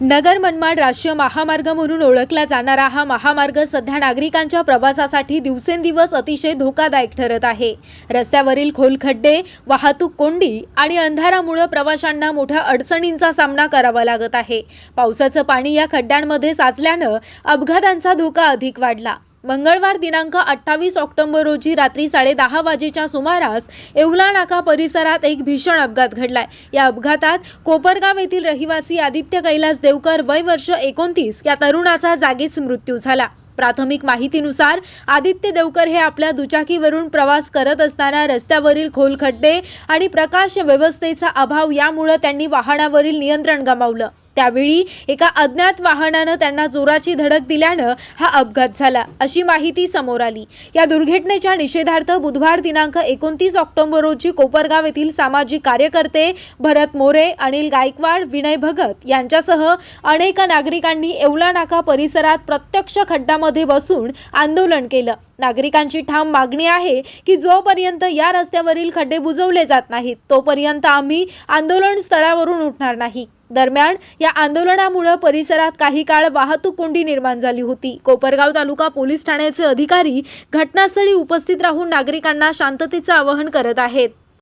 नगर मनमाड राष्ट्रीय महामार्ग म्हणून ओळखला जाणारा हा महामार्ग सध्या नागरिकांच्या प्रवासासाठी दिवसेंदिवस अतिशय धोकादायक ठरत आहे. रस्त्यावरील खोल खड्डे वाहतूक कोंडी आणि अंधारामुळे प्रवाशांना मोठ्या अडचणींचा सामना करावा लागत आहे. पावसाचं पाणी या खड्ड्यांमध्ये साचल्यानं अपघातांचा धोका अधिक वाढला. मंगळवार दिनांक अठ्ठावीस ऑक्टोबर रोजी रात्री साडेदहा वाजेच्या सुमारास येवला नाका परिसरात एक भीषण अपघात घडलाय. या अपघातात कोपरगाव येथील रहिवासी आदित्य कैलास देवकर वय वर्ष एकोणतीस या तरुणाचा जागीच मृत्यू झाला. प्राथमिक माहितीनुसार आदित्य देवकर हे आपल्या दुचाकीवरून प्रवास करत असताना रस्त्यावरील खोल खड्डे आणि प्रकाश व्यवस्थेचा अभाव यामुळे त्यांनी वाहनावरील नियंत्रण गमावलं. त्यावेळी एका अज्ञात वाहनानं त्यांना जोराची धडक दिल्यानं हा अपघात झाला अशी माहिती समोर आली. या दुर्घटनेच्या निषेधार्थ बुधवार दिनांक एकोणतीस ऑक्टोबर रोजी कोपरगाव येथील सामाजिक कार्यकर्ते भरत मोरे अनिल गायकवाड विनय भगत यांच्यासह अनेक नागरिकांनी येवला नाका परिसरात प्रत्यक्ष खड्ड्यामध्ये बसून आंदोलन केलं. नागरिकांची ठाम मागणी आहे की जोपर्यंत या रस्त्यावरील खड्डे बुजवले जात नाहीत तोपर्यंत आम्ही आंदोलन स्थळावरून उठणार नाही. दरम्यान या आंदोलनामुळे परिसरात काही काळ वाहतूक कोंडी निर्माण झाली होती. कोपरगाव तालुका पोलीस ठाण्याचे अधिकारी घटनास्थळी उपस्थित राहून नागरिकांना शांततेचं आवाहन करत आहेत.